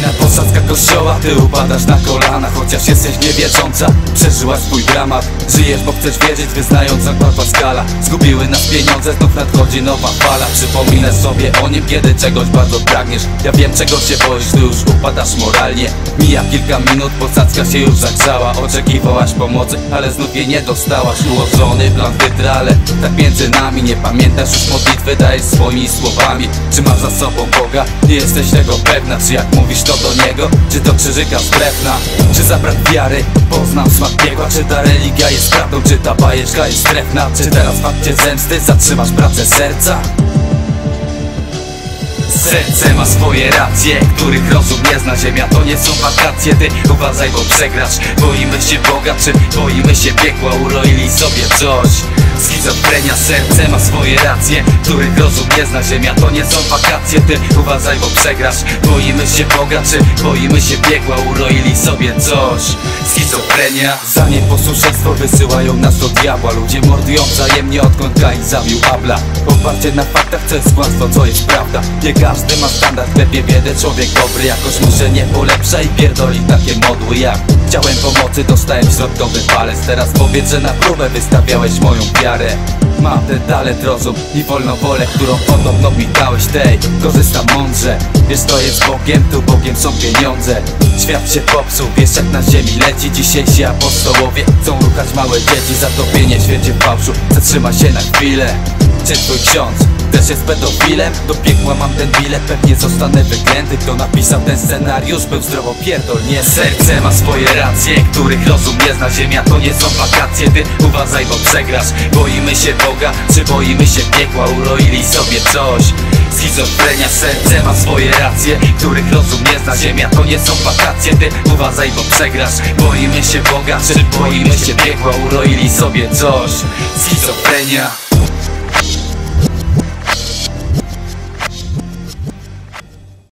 Kolejna posadzka kościoła, ty upadasz na kolana Chociaż jesteś niewierząca, przeżyłaś swój dramat Żyjesz, bo chcesz wierzyć, wyznając zakład Pascala. Zgubiły nas pieniądze, znów nadchodzi nowa fala. Przypominasz sobie o nim, kiedy czegoś bardzo pragniesz. Ja wiem, czego się boisz, ty już upadasz moralnie. Mija kilka minut, posadzka się już zagrzała. Oczekiwałaś pomocy, ale znów jej nie dostałaś. Ułożony plan wytrale, tak między nami Nie pamiętasz. Już modlitwy, dajesz swoimi słowami. Czy masz za sobą Boga? Nie jesteś tego pewna Czy jak mówisz do Niego? Czy to krzyżyka strefna? Czy za brak wiary? Poznam smak piekła Czy ta religia jest prawdą? Czy ta bajeczka jest strefna? Czy teraz w fakcie zemsty zatrzymasz pracę serca? Serce ma swoje racje, których rozum nie zna Ziemia to nie są wakacje, ty uważaj, bo przegrasz Boimy się Boga, czy boimy się piekła Uroili sobie coś Schizofrenia, serce ma swoje racje Których rozum nie zna. Ziemia to nie są wakacje, ty uważaj, bo przegrasz. Boimy się Boga, czy boimy się piekła Uroili sobie coś. Schizofrenia. Za nieposłuszeństwo wysyłają nas do diabła. Ludzie mordują wzajemnie odkąd Kain zabił Abla Oparcie na faktach, co jest kłamstwo, co jest prawda. Nie każdy ma standard, klepie biedę Człowiek dobry. Jakoś mu się nie polepsza I pierdoli takie modły jak Chciałem pomocy, dostałem środkowy palec. Teraz powiedz, że na próbę wystawiałeś moją wiarę. Mam talent, rozum i wolną wolę Którą podobno mi dałeś. Tej Korzystam mądrze. Wiesz to jest Bogiem, tu Bogiem są pieniądze. Świat się popsuł, wiesz jak na ziemi leci. Dzisiejsi apostołowie chcą ruchać małe dzieci. Zatopienie w świecie fałszu Zatrzyma się na chwilę. Czy twój ksiądz też jest pedofilem? Do piekła mam ten bilet, pewnie zostanę wyklęty. Kto napisał ten scenariusz był zdrowo pierdol, nie Serce. Ma swoje racje, których rozum nie zna. Ziemia to nie są wakacje, ty uważaj, bo przegrasz. Boimy się Boga, czy boimy się piekła? Uroili sobie coś. Schizofrenia, serce ma swoje racje Których rozum nie zna. Ziemia to nie są wakacje, ty uważaj, bo przegrasz. Boimy się Boga, czy boimy się piekła? Uroili sobie coś. Schizofrenia